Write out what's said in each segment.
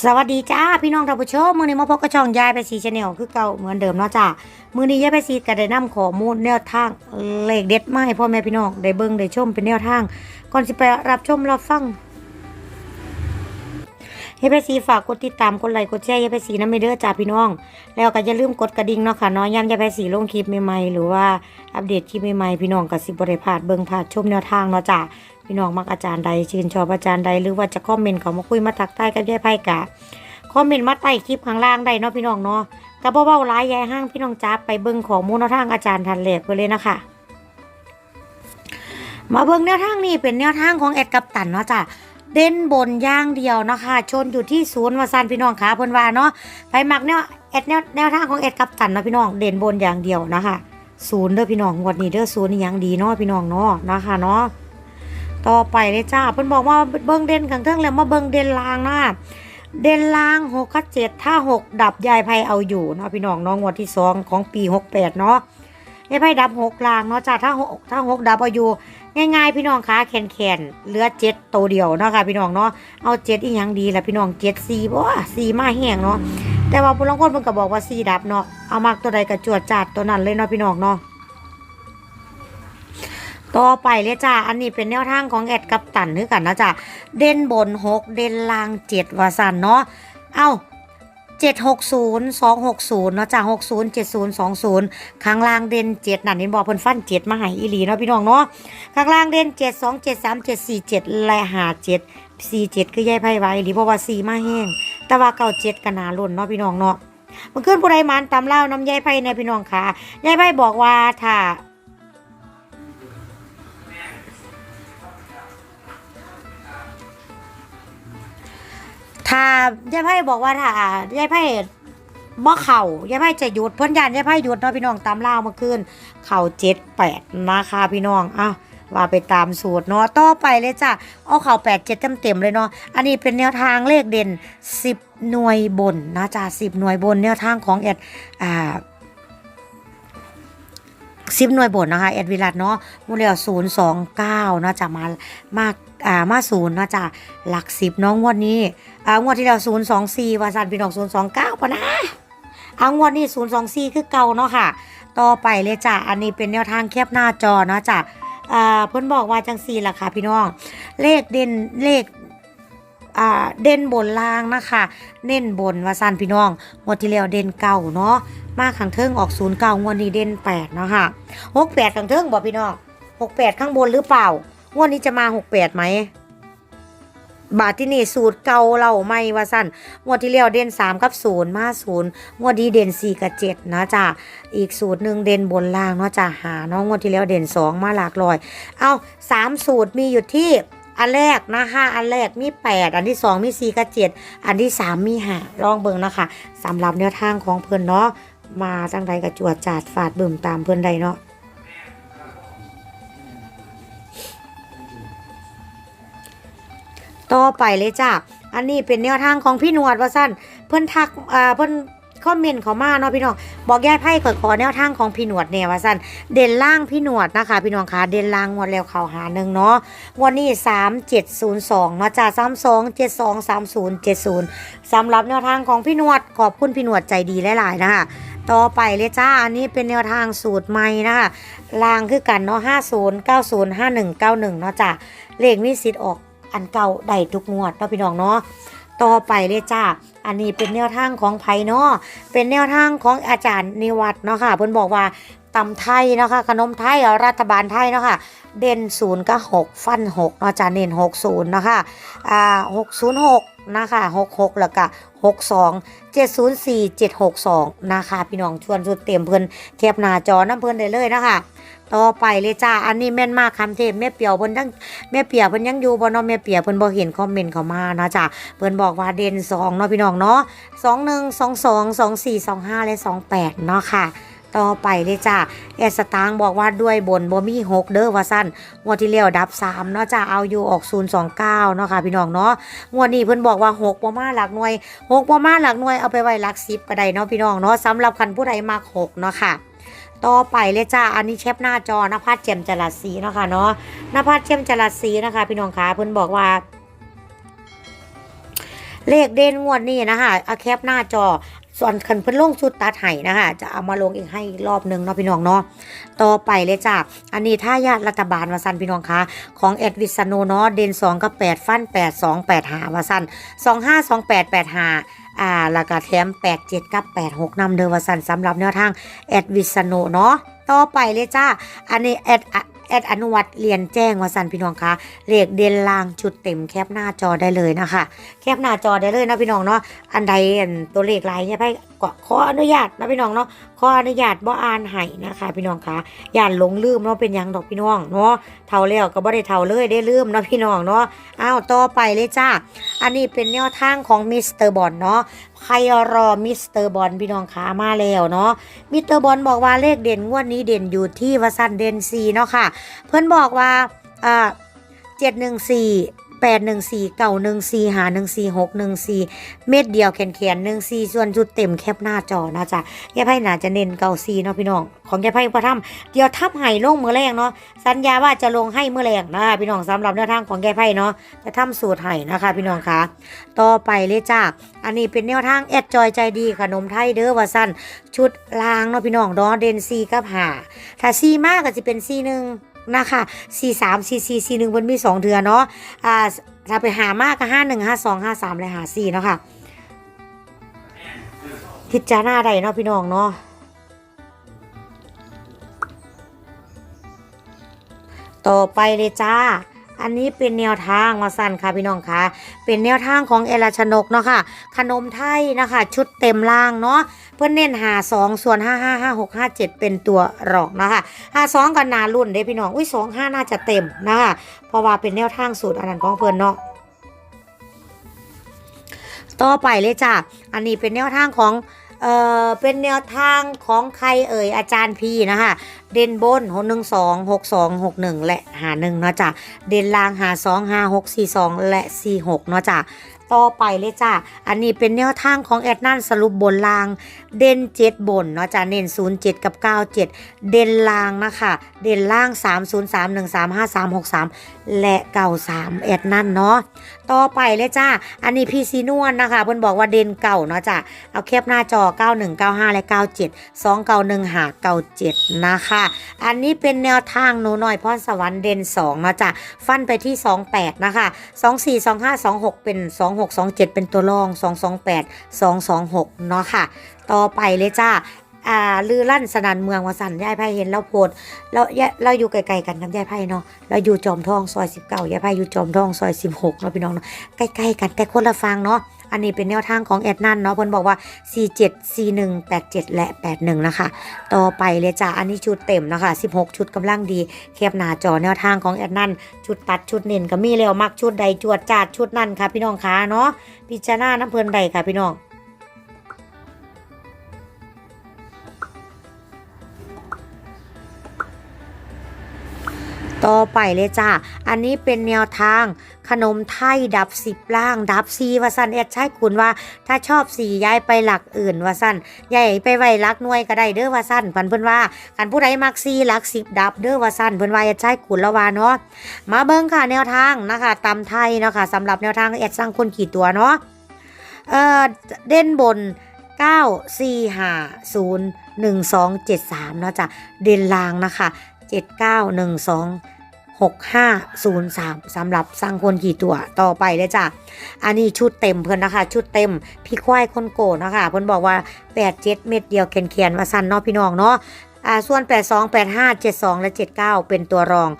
สวัสดีจ้าพี่น้องท่านผู้ชมมือนี้มาพบกับช่องยายไปสีชาแนลคือเก่าเหมือนเดิมเนาะจ้ามือนี้ยายไปสีก็ได้นำข้อมูลแนวทางเลขเด็ดมาให้พ่อแม่พี่น้องได้เบิ่งได้ชมเป็นแนวทางก่อนสิไปรับชมรับฟังยายไปสีฝากกดติดตามกดไลค์กดแชร์ยายไปสีน้ำไม่เด้อจ้าพี่น้อง แล้วก็อย่าลืมกดกระดิ่งเนาะค่ะนาะยามยายไปสีลงคลิปใหม่ๆหรือว่าอัปเดตคลิปใหม่ๆพี่น้องก็สิบ่ได้พาดเบิ่งพาดชมแนวทางเนาะจ้า พี่น้องมักอาจารย์ใดชื่นชอบอาจารย์ใดหรือว่าจะคอมเมนต์เขามาคุยมาทักทายกับยายไพ่กะคอมเมนต์มาใต้คลิปข้างล่างได้เนาะพี่น้องเนาะกระเบ้าๆร้ายยายห้างพี่น้องจ้าไปเบิ่งของมูลนวทางอาจารย์ทันแหลกไปเลยนะคะมาเบิ่งแนวทางนี้เป็นแนวทางของแอดกับตันเนาะจ้ะเด่นบนย่างเดียวนะคะชนอยู่ที่ศูนย์วาซานพี่น้องขาเพิ่นว่าเนาะไปหมักแนวแอดแนวแนวทางของแอดกับตันเนาะพี่น้องเด่นบนอย่างเดียวนะคะศูนย์เด้อพี่น้องวันนี้เด้อศูนย์นี่ยังดีเนาะพี่น้องเนาะนะคะเนาะ ต่อไปเลยจ้าเพิ่นบอกว่าเบิ้งเด่นข้างเทิงแล้วมาเบิ้งเด่นลางนะเด่นลางหกกับเจ็ดถ้าหกดับยายไพเอาอยู่เนาะพี่น้องน้องงวดที่สองของปีหกแปดเนาะยายไพดับหกลางเนาะจ้าถ้าหกถ้าหกดับเอาอยู่ ง่ายๆ พี่น้องคะแขนแขนเหลือเจ็ดตัวเดียวเนาะค่ะพี่น้องเนาะเอาเจ็ดอีกอย่างดีแหละพี่น้องเจ็ดสี่บ่สี่มาแห้งเนาะแต่ว่าผู้ลางคนเพิ่นก็บอกว่าสี่ดับเนาะเอามากตัวใดก็จวดจัดตัวนั้นเลยเนาะพี่น้องเนาะ ต่อไปเลยจ้าอันนี้เป็นแนวทางของแอดกับตันนึกกันนะจ้าเด่นบนหกเด่นล่างเจ็ดวาสันเนาะ เอ้าเจ็ดหกศูนย์สองหกศูนย์เนาะจ้าหกศูนย์เจ็ดศูนย์สองศูนย์ข้างล่างเด่นเจ็ดนั่นนี่บอกเพิ่นฟันเจ็ดมาให้อีหลีเนาะพี่น้องเนาะข้างล่างเด่นเจ็ดสองเจ็ดสามเจ็ดสี่เจ็ดและหาเจ็ดสี่เจ็ดคือแย่ไพ่ไว้หรือเพราะว่าสี่มาแห้ง แต่ว่าเก้าเจ็ดกันาลุ่นเนาะพี่น้องเนาะมันขึ้นผู้ใดมันตำเล่าน้ำยายไพ่ในพี่น้องค่ะยายไพ่บอกว่าถ้า ถ้ายายไพ่บอกว่าถ้ายายไพ่บ่เข่ายายไพ่จะหยุดเพ่นยานยายไพ่หยุดเนาะพี่น้องตามล่าเมื่อคืนเข่าเจ็ดแปดนะคะพี่น้องอ้าวว่าไปตามสูตรเนาะต่อไปเลยจ้ะเอาเข่าแปดเจ็ดเต็มเต็มๆเลยเนาะอันนี้เป็นแนวทางเลขเด่นสิบหน่วยบนนะจ้ะสิบหน่วยบนแนวทางของแอดอ่าสิบหน่วยบทนะคะแอดวิลัดเนาะมูลเลศูนย์สองเก้านะจะมามา อ่ามาศูนย์นะจะหลักสิบน้องงวดนี้อ่างวดที่แล้วศูนย์สองสี่วาสันพี่น้องศูนย์สองเก้าปะนะอ่างวดนี้ศูนย์สองสี่คือเก่าเนาะค่ะ ต่อไปเลยจ้ะอันนี้เป็นแนวทางแคบหน้าจอเนาะจ้ะอ่าเพิ่นบอกว่าจังสี่ล่ะค่ะพี่น้อง เลขเด่นเลขอ่าเด่นบนล่างนะคะ เน้นบนว่าสันพี่น้องงวดที่แล้วเด่นเก่าเนาะมาขังเทิงออกศูนย์เก้างวดนี้เด่นแปดเนาะค่ะหกแปดขังเทิงบอกพี่น้องหกแปดข้างบนหรือเปล่า งวดนี้จะมาหกแปดไหม บาทที่นี่สูตรเก่าเราไม่ว่าสั้นงวดที่แล้วเด่นสามกับศูนย์มาศูนย์งวดนี้เด่นสี่กับเจ็ดนะจ้ะอีกสูตรหนึ่งเด่นบนล่างเนาะจ้ะหาเนาะงวดที่แล้วเด่นสองมาหลากลอย เอาสามสูตรมีอยู่ที่อันแรกนะคะอันแรกมีแปดอันที่สองมีสี่กับเจ็ดอันที่สามมีห้าลองเบิ่งนะคะสำหรับแนวทางของเพิ่อนเนาะมาจังใดกระจวดจาดฝาดบิ่มตามเพื่อนใดเนาะ ต่อไปเลยจ้าอันนี้เป็นแนวทางของพี่หนวดว่าสั้นเพื่อนทักอ่าเพื่อนคอมเมนต์เขามาเนาะพี่น้องบอกแย่ไพ่ขอขอแนวทางของพี่หนวดเนี่ยว่าสั้นเด่นล่างพี่หนวดนะคะ พี่น้องคะเด่นล่างงวดแล้วเขาหาหนึ่งเนาะวันนี้สามเจ็ดศูนย์สองเนาะจ้าสามสองเจ็ดสองสามศูนย์เจ็ดศูนย์สำหรับแนวทางของพี่หนวดขอบคุณพี่หนวดใจดีหลายๆนะคะต่อไปเลยจ้า อันนี้เป็นแนวทางสูตรใหม่นะคะลางคือกันเนาะห้าศูนย์เก้าศูนย์ห้าหนึ่งเก้าหนึ่งเนาะจ้าเลขมีสิทธิ์ออก อันเก่าได้ทุกงวดเนาะพี่น้องเนาะต่อไปเลยจ้า อันนี้เป็นแนวทางของไผเนาะเป็นแนวทางของอาจารย์นิวัฒน์เนาะค่ะเพิ่นบอกว่าตำไทยเนาะค่ะขนมไทยรัฐบาลไทยเนาะค่ะเด่นศูนย์ก็หกฟันหกเนาะจ้าเน้นหกศูนย์เนาะคะอ่าหกศูนย์หกนะคะหกหกแล้วก็หกสองเจ็ดศูนย์สี่เจ็ดหกสองนะคะพี่น้องชวนสุดเต็มเพิ่นแคบหน้าจอน้ำเพิ่นได้เลยนะคะ ต่อไปเลยจ้า อันนี้แม่นมากคำเทพแม่เปียวเพิ่นทั้งแม่เปียเพิ่นยังอยู่บ่เนาะแม่เปียเพิ่นบ่เห็นคอมเมนต์เข้ามานะจ้าเพิ่นบอกว่าเด่นสองเนาะพี่น้องเนาะสองหนึ่งสองสองสองสี่สองห้าและสองแปดเนาะค่ะต่อไปเลยจ้าแอสตางบอกว่าด้วยบนบ่มีหกเด้อว่าสั้นงวดที่แล้วดับสามเนาะจ้าเอาอยู่ออกศูนย์สองเก้าเนาะค่ะพี่น้องเนาะงวดนี้เพิ่นบอกว่าหกบ่มาหลักหน่วยหกบ่มาหลักหน่วยเอาไปไว้หลักสิบก็ได้เนาะพี่น้องเนาะสำหรับคันผู้ใดมักหกเนาะค่ะ ต่อไปเลยจ้า อันนี้เชฟหน้าจอนภัสเจยมจรัสศรีเนาะค่ะเนาะนภัสเจยมจรัสศรีนะคะ พี่น้องคะเพิ่นบอกว่า เลขเด่นงวดนี้นะคะเอาแคปหน้าจอส่วนคันเพิ่นลงชุดตัดไห้นะคะ จะเอามาลงอีกให้รอบหนึงเนาะพี่น้องเนาะต่อไปเลยจ้าอันนี้ถ้าญาติรัฐบาลวาสันพี่น้องคะของแอดวิสโนเนาะเด่น2กับ8ฟัน8 2 8หาวาสัน2 5 2 8 8หา อ่าแล้วก็แถม8 7กับ8 6นำเด้อวาสันสำหรับแนวทางแอดวิสโนเนาะต่อไปเลยจ้าอันนี้แอดแอดอนุวัตเรียนแจ้งวาสันพี่น้องคะเลขเด่นลางชุดเต็มแคปหน้าจอได้เลยนะคะ แคปหน้าจอได้เลยนะพี่น้องเนาะอันใดตัวเลขลายเนี่ยไป ก็ขออนุญาตนะพี่น้องเนาะขออนุญาตบ่อ่านให้นะคะพี่น้องคะย่านหลงลืมเนาะเป็นยังดอกพี่น้องเนาะเท่าแล้วก็บ่ได้เท่าเลยได้ลืมเนาะพี่น้องเนาะอ้าวต่อไปเลยจ้าอันนี้เป็นแนวทางของมิสเตอร์บอลเนาะใครรอมิสเตอร์บอลพี่น้องคะมาแล้วเนาะมิสเตอร์บอลบอกว่าเลขเด่นงวดนี้เด่นอยู่ที่วสันเด่นซีเนาะค่ะ เพื่อนบอกว่าอ่าเจ็ดหนึ่งสี่ แปดหนึ่งสี่เก่าหนึ่งสี่หาหนึ่งสี่หกหนึ่งสี่เม็ดเดียวแขนแขนหนึ่งสี่ส่วนจุดเต็มแคปหน้าจอนะจ๊ะแย่ไพ่น่าจะเน้นเก่าสี่เนาะพี่น้อง ของแย่ไพ่พอทำเดี๋ยวทับไห้ลงเมื่อแรงเนาะ สัญญาว่าจะลงให้เมื่อแรงนะคะพี่น้องสำหรับแนวทางของแย่ไพ่เนาะ จะทำสูตรไห้นะคะ พี่น้องคะต่อไปเลยจ้าอันนี้เป็นแนวทางแอดจอยใจดีขนมไทยเด้อว่าสั้นชุดลางเนาะพี่น้องเนาะเดนซีกับหาถ้าซีมากก็จะเป็นซีหนึ่ง นะคะสี่สามสี่สี่สี่หนึ่งมันมีสองเถือนเนาะอ่าถ้าไปหามากก็ห้าหนึ่งห้าสองห้าสามเลยหาสี่เนาะค่ะพิจารณาได้เนาะพี่น้องเนาะต่อไปเลยจ้า อันนี้เป็นแนวทางมาสั่นค่ะพี่น้องค่ะเป็นแนวทางของเอลาชนกเนาะค่ะ ขนมไทยนะคะ ชุดเต็มล่างเนาะเพื่อนเน้นหาสองส่วนห้าห้าห้าหกห้าเจ็ดเป็นตัวรองนะคะหาสองกันนารุ่นเด้พี่น้องอุ้ยสองห้าน่าจะเต็มนะคะเพราะว่าเป็นแนวทางสูตรอันนั้นของเพื่อนเนาะต่อไปเลยจ้ะอันนี้เป็นแนวทางของ เอ่อเป็นแนวทางของใครเอ่ยอาจารย์พีนะคะเด่นบนหกหนึ่งสองหกสองหกหนึ่งและหาหนึ่งเนาะจ้ะเด่นล่างหาสองหาหกสี่สองและสี่หกเนาะจ้ะ ต่อไปเลยจ้ะอันนี้เป็นแนวทางของแอดนันสรุปบนลาง เด่นเจ็ดบนเนาะจ้ะเน้นศูนย์เจ็ดกับเก้าเจ็ดเด่นล่างนะคะ เด่นล่างสามศูนย์สามหนึ่งสามห้าสามหกสามและเก้าสามแอดนันเนาะต่อไปเลยจ้าอันนี้พี่ซีนวลนะคะเพิ่นบอกว่าเด่นเก่าเนาะจ้ะเอาแคปหน้าจอ 9195 และ 97 291หา97 นะคะ อันนี้เป็นแนวทางหนูหน่อยพรสวรรค์เด่น2เนาะจ้ะฟันไปที่ 28 นะคะ 24 25 26 เป็น 26 27 เป็นตัวรอง 228 226 เนาะค่ะ ต่อไปเลยจ้าอ่าลือลั่นสนันเมืองวาสันยายไพ่เห็นแล้วโพดแล้วยายเราอยู่ไกลๆกันกับยายไพ่เนาะเราอยู่จอมทองซอย19ยายไพ่อยู่จอมทองซอย16เนาะพี่น้องเนาะใกล้ๆกันแต่คนละฟังเนาะ อันนี้เป็นแนวทางของแอดนันเนาะเพิ่นบอกว่า 47 41 87 และ 81 นะคะ ต่อไปเลยจ้าอันนี้ชุดเต็มนะคะ 16 ชุดกำลังดีแคบหน้าจอแนวทางของแอดนันชุดตัดชุดเน้นก็มีแล้วมักชุดใดจวดจาดชุดนั่นค่ะพี่น้องคะเนาะพิจารณาน้ำเพลินใดค่ะพี่น้อง ต่อไปเลยจ้า อันนี้เป็นแนวทางขนมไทยดับสิบล่าง ดับซีวาสันแอดใช้คุณว่า ถ้าชอบสีย้ายไปหลักอื่นวาสันย้ายไปไว้หลักหน่วยก็ได้เด้อวาสันพันเพิ่อนว่ากันผู้ใดมักซีหลักสิบดับเด้อวาสันเพิ่อนว่าแอดใช้คุณล้วว่าเนาะมาเบิ่งค่ะแนวทางนะคะตำไทยเนาะค่ะสำหรับแนวทางแอดสร้างคนกี่ตัวเนาะเออเด่นบน9 4 5 0 1 2 7 3นาะจ้ะเด่นลางนะคะ 79 12 6503สำหรับสร้างคนกี่ตัวต่อไปเลยจ้ะ อันนี้ชุดเต็มเพื่อนนะคะ ชุดเต็มพี่ควายคนโกนะคะ เพิ่นบอกว่า 8 7 เม็ดเดียวเขียนๆว่าสั้นเนาะพี่น้องเนาะ อ่าส่วน 82 85 72 และ 79 เป็นตัวรอง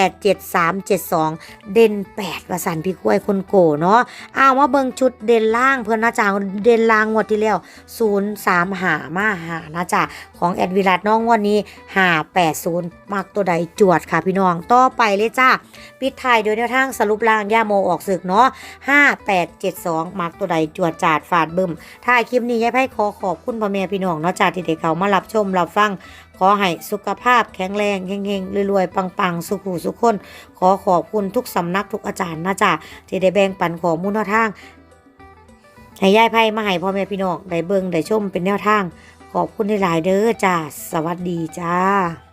0873 72 เด่น8ว่าสันพี่ควยคนโกเนาะอ้าวมาเบิงชุดเด่นล่างเพิ่อนนะจ๊ะเด่นล่างงวดที่แล้ว 03 หามาหานะจ๊ะของแอดวิรัตน้องวันนี้ 580มักตัวใดจวดค่ะพี่น้อง ต่อไปเลยจ้าปิดท้ายโดยแนวทางสรุปล่างย่าโมออกศึกเนาะ5872มักตัวใดจวดจาดฟาดบึมท้ายคลิปนี้ยายไพ่ขอขอบคุณพ่อแม่พี่น้องเนาะจ้าที่ได้เขามารับชมรับฟังขอให้สุขภาพแข็งแรงเฮงๆรวยๆปังๆ สุขุสุขคน ขอขอบคุณทุกสำนักทุกอาจารย์นะจ๊ะที่ได้แบ่งปันข้อมูลแนวทางให้ยายไพ่มาให้พ่อแม่พี่น้องได้เบิ่งได้ชมเป็นแนวทาง ขอบคุณหลายๆเด้อจ้าสวัสดีจ้า